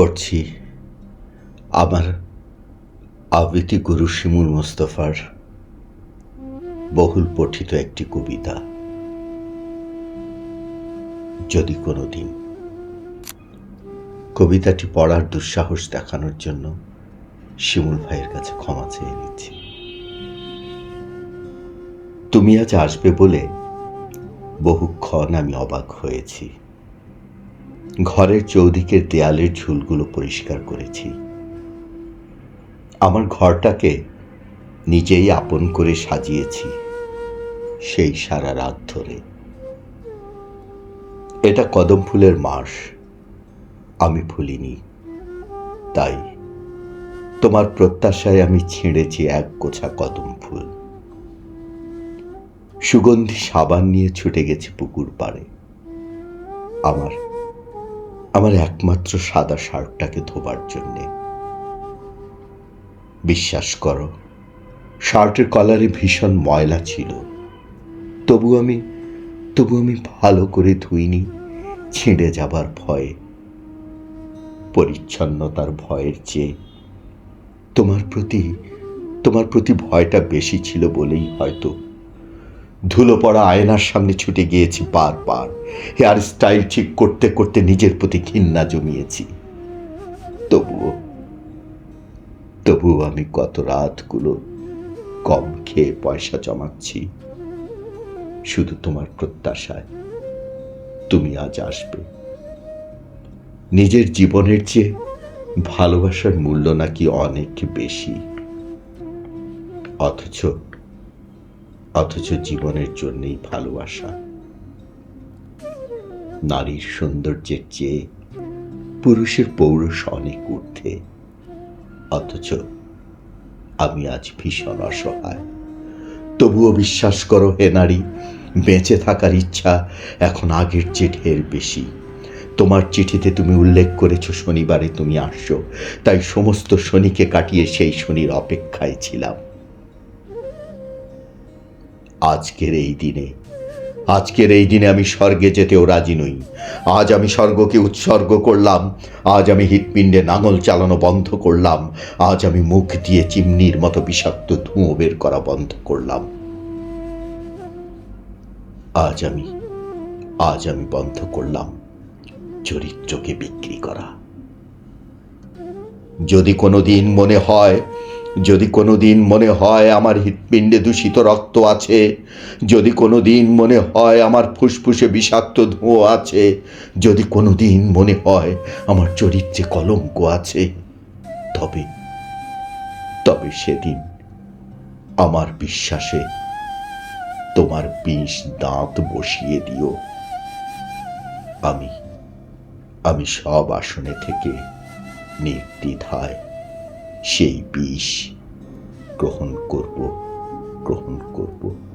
পড়ছি আমার আবৃত্তি গুরু শিমুল মোস্তফার বহুল পঠিত একটি কবিতা। যদি কোনো দিন কবিতাটি পড়ার দুঃসাহস দেখানোর জন্য শিমুল ভাইয়ের কাছে ক্ষমা চেয়ে নিচ্ছি। তুমি আজ আসবে বলে বহুক্ষণ আমি অবাক হয়েছি। ঘরের চৌদিকের দেয়ালের ঝুলগুলো পরিষ্কার করেছি। আমার ঘরটাকে নিজেই আপন করে সাজিয়েছি সেই সারা রাত ধরে। এটা কদম ফুলের মাস, আমি ভুলিনি তাই তোমার প্রত্যাশায় আমি ছিঁড়েছি এক গোছা কদম ফুল। সুগন্ধি সাবান নিয়ে ছুটে গেছি পুকুর পাড়ে। আমার আমার একমাত্র সাদা শার্টটাকে ধোবার জন্যে। বিশ্বাস করো, শার্টের কলারে ভীষণ ময়লা ছিল। তবু আমি তবু আমি ভালো করে ধুইনি, ছিঁড়ে যাবার ভয়ে। পরিচ্ছন্নতার ভয়ের চেয়ে তোমার প্রতি তোমার প্রতি ভয়টা বেশি ছিল বলেই হয়তো ধুলো পড়া আয়নার সামনে ছুটে গিয়েছি বারবার। হেয়ার স্টাইল ঠিক করতে করতে নিজের প্রতি ঘৃণা জমিয়েছি। তবুও তবুও আমি কত রাতগুলো কম খেয়ে পয়সা জমাচ্ছি। শুধু তোমার প্রত্যাশায় তুমি আজ আসবে। নিজের জীবনের চেয়ে ভালোবাসার মূল্য নাকি অনেক বেশি। অথচ অথচ জীবনের জন্যই ভালোবাসা। নারীর সৌন্দর্যের চেয়ে পুরুষের পৌরুষ অনেক ঊর্ধ্বে। অথচ আমি আজ ভীষণ অসহায়। তবুও বিশ্বাস করো হে নারী, বেঁচে থাকার ইচ্ছা এখন আগের চেয়ে ঢের বেশি। তোমার চিঠিতে তুমি উল্লেখ করেছ, শনিবারে তুমি আসছো, তাই সমস্ত শনিকে কাটিয়ে সেই শনির অপেক্ষায় ছিলাম। আজকের এই দিনে। আজকের এই দিনে আমি স্বর্গে যেতেও রাজি নই। আজ আমি স্বর্গকে উৎসর্গ করলাম। আজ আমি হৃৎপিণ্ডে নাঙল চালানো বন্ধ করলাম। আজ আমি মুখ দিয়ে চিমনির মতো বিষাক্ত ধুঁয়ো বের করা বন্ধ করলাম। আজ আমি আজ আমি বন্ধ করলাম চরিত্রকে বিক্রি করা। যদি কোনো দিন মনে হয় যদি কোনো দিন মনে হয় আমার হৃৎপিণ্ডে দূষিত রক্ত আছে, যদি কোনো দিন মনে হয় আমার ফুসফুসে বিষাক্ত ধোঁয়া আছে, যদি কোনো দিন মনে হয় আমার চরিত্রে কলঙ্ক আছে, তবে তবে সেদিন আমার বিশ্বাসে তোমার বিষ দাঁত বসিয়ে দিও। আমি আমি সব আসনে থেকে নির্দ্বিধায় সেই বিষ গ্রহণ করব গ্রহণ করব।